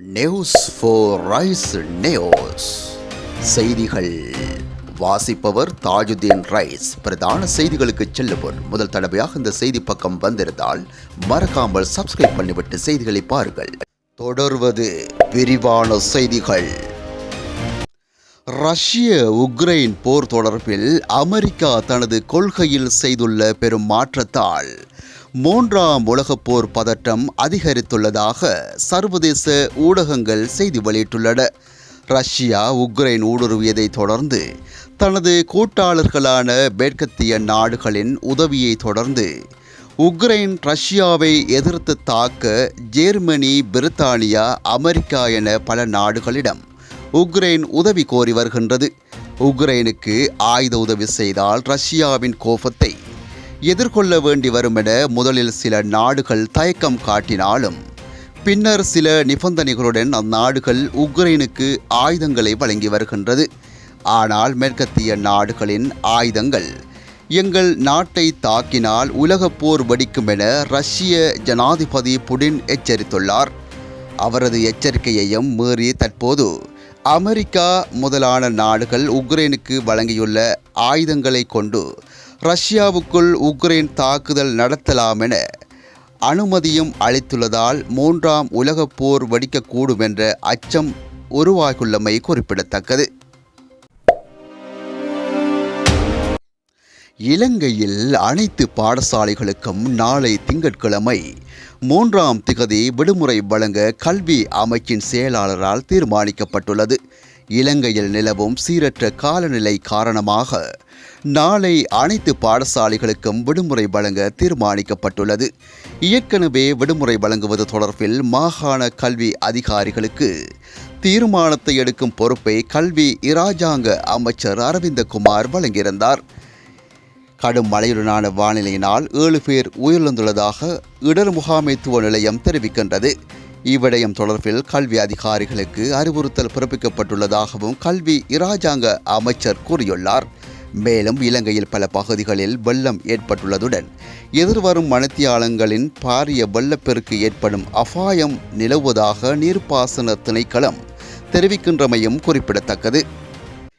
News four rice news செய்திகள். வாசிப்பவர் Tajuddin rice. பிரதான செய்திகளுக்கு செல்லுவோர் முதல் தடவையாக இந்த செய்தி பக்கம் வந்திருந்தால் மறக்காமல் சப்ஸ்கிரைப் பண்ணிவிட்டு செய்திகளை பாருங்கள். தொடர்வது விரிவான செய்திகள். ரஷ்ய உக்ரைன் போர் தொடர்பில் அமெரிக்கா தனது கொள்கையில் செய்துள்ள பெரும் மாற்றத்தால் மூன்றாம் உலகப் போர் பதட்டம் அதிகரித்துள்ளதாக சர்வதேச ஊடகங்கள் செய்தி வெளியிட்டுள்ளன. ரஷ்யா உக்ரைன் ஊடுருவியதைத் தொடர்ந்து தனது கூட்டாளர்களான மேற்கத்திய நாடுகளின் உதவியை தொடர்ந்து உக்ரைன் ரஷ்யாவை எதிர்த்து தாக்க ஜெர்மனி பிரித்தானியா அமெரிக்கா என பல நாடுகளிடம் உக்ரைன் உதவி கோரி வருகின்றது. உக்ரைனுக்கு ஆயுத உதவி செய்தால் ரஷ்யாவின் கோபத்தை எதிர்கொள்ள வேண்டி வரும் என முதலில் சில நாடுகள் தயக்கம் காட்டினாலும் பின்னர் சில நிபந்தனைகளுடன் அந்நாடுகள் உக்ரைனுக்கு ஆயுதங்களை வழங்கி வருகின்றது. ஆனால் மேற்கத்திய நாடுகளின் ஆயுதங்கள் எங்கள் நாட்டை தாக்கினால் உலகப் போர் வெடிக்கும் என ரஷ்ய ஜனாதிபதி புடின் எச்சரித்துள்ளார். அவரது எச்சரிக்கையையும் மீறி தற்போது அமெரிக்கா முதலான நாடுகள் உக்ரைனுக்கு வழங்கியுள்ள ஆயுதங்களை கொண்டு ரஷ்யாவுக்குள் உக்ரைன் தாக்குதல் நடத்தலாம் என அனுமதியும் அளித்துள்ளதால் மூன்றாம் உலகப் போர் வெடிக்கக்கூடும் என்ற அச்சம் உருவாகியுள்ளமை குறிப்பிடத்தக்கது. இலங்கையில் அனைத்து பாடசாலைகளுக்கும் நாளை திங்கட்கிழமை மூன்றாம் திகதி விடுமுறை வழங்க கல்வி அமைச்சின் செயலாளரால் தீர்மானிக்கப்பட்டுள்ளது. இலங்கையில் நிலவும் சீரற்ற காலநிலை காரணமாக நாளை அனைத்து பாடசாலைகளுக்கும் விடுமுறை வழங்க தீர்மானிக்கப்பட்டுள்ளது. ஏற்கனவே விடுமுறை வழங்குவது தொடர்பில் மாகாண கல்வி அதிகாரிகளுக்கு தீர்மானத்தை எடுக்கும் பொறுப்பை கல்வி இராஜாங்க அமைச்சர் அரவிந்தகுமார் வழங்கியிருந்தார். கடும் மழையுடனான வானிலையினால் ஏழு பேர் உயிரிழந்துள்ளதாக இடர் முகாமைத்துவ நிலையம் தெரிவிக்கின்றது. இவ்விடயம் தொடர்பில் கல்வி அதிகாரிகளுக்கு அறிவுறுத்தல் பிறப்பிக்கப்பட்டுள்ளதாகவும் கல்வி இராஜாங்க அமைச்சர் கூறியுள்ளார். மேலும் இலங்கையில் பல பகுதிகளில் வெள்ளம் ஏற்பட்டுள்ளதுடன் எதிர்வரும் மணத்தியாளங்களின் பாரிய வெள்ளப்பெருக்கு ஏற்படும் அபாயம் நிலவுவதாக நீர்ப்பாசன திணைக்களம் தெரிவிக்கின்றமையும் குறிப்பிடத்தக்கது.